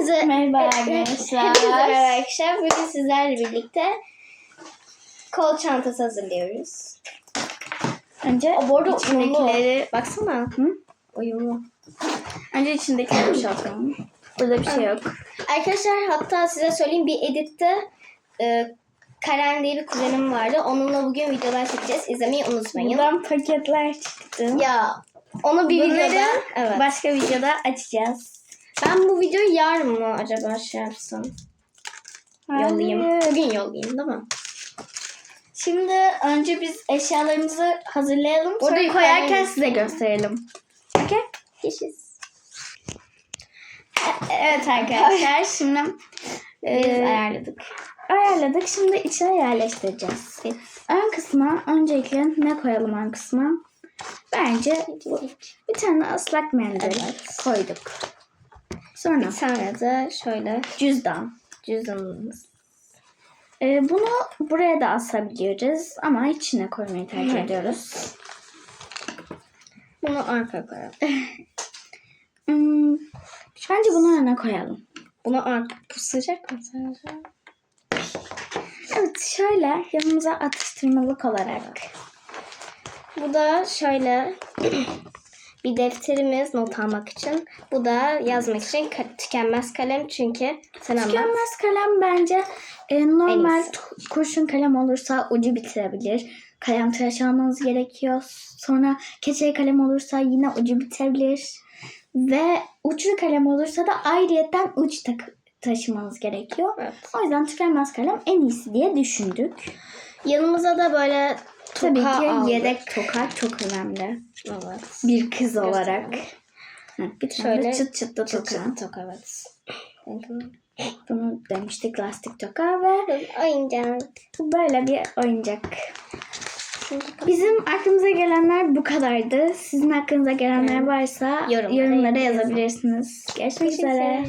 Hepinize Merhaba Hepinize arkadaşlar. merhaba arkadaşlar. Bugün sizlerle birlikte kol çantası hazırlıyoruz. Önce O bu arada içindekileri Baksana. Hı? Uyumlu. önce içindekileri bir bakalım. Burada bir şey yok. Arkadaşlar hatta size söyleyeyim bir editte e, Karen diye bir kuzenim vardı. Onunla bugün videolar çekeceğiz. İzlemeyi unutmayın. Buradan paketler çıktı. Ya onu bir Bunları videoda evet. başka videoda açacağız. Ben bu videoyu yarın mı acaba şey yapsam? Yollayayım. Bugün yollayayım değil mi? Şimdi önce biz eşyalarımızı hazırlayalım. Orada Sonra koyarken size gösterelim. Okey? Geçiz. Evet arkadaşlar şimdi Biz e, ayarladık. ayarladık. Şimdi içine yerleştireceğiz. Ön kısma öncelikle ne koyalım ön kısma? Bence bir tane ıslak mendil Evet. koyduk. Sonra Bir tane de şöyle cüzdan. cüzdanımız. Ee, bunu buraya da asabiliyoruz ama içine koymayı tercih Evet. ediyoruz. Bunu arkaya koyalım. Hmm, bence bunu öne koyalım. Bunu arka... Bu sıcak mı sence? Evet şöyle yanımıza atıştırmalık olarak. Bu da şöyle bir defterimiz not almak için. Bu da yazmak için ka- tükenmez kalem çünkü sen anlat. Tükenmez kalem bence e, normal iyisi. tu- kurşun kalem olursa ucu bitirebilir. Kalem tıraş almanız gerekiyor. Sonra keçeli kalem olursa yine ucu bitebilir. Ve uçlu kalem olursa da ayrıyetten uç tak- taşımanız gerekiyor. Evet. O yüzden tükenmez kalem en iyisi diye düşündük. Yanımıza da böyle Tabii ki aldık. yedek toka çok önemli. Evet. Bir kız olarak. Heh, Bir tane Şöyle çıt çıtlı Çıt toka. çıt toka evet. Bunu demiştik lastik toka ve Oyuncak. böyle bir oyuncak. Bizim aklımıza gelenler bu kadardı. Sizin aklınıza gelenler varsa Yorumlara yazabilirsiniz. Görüşmek üzere. üzere.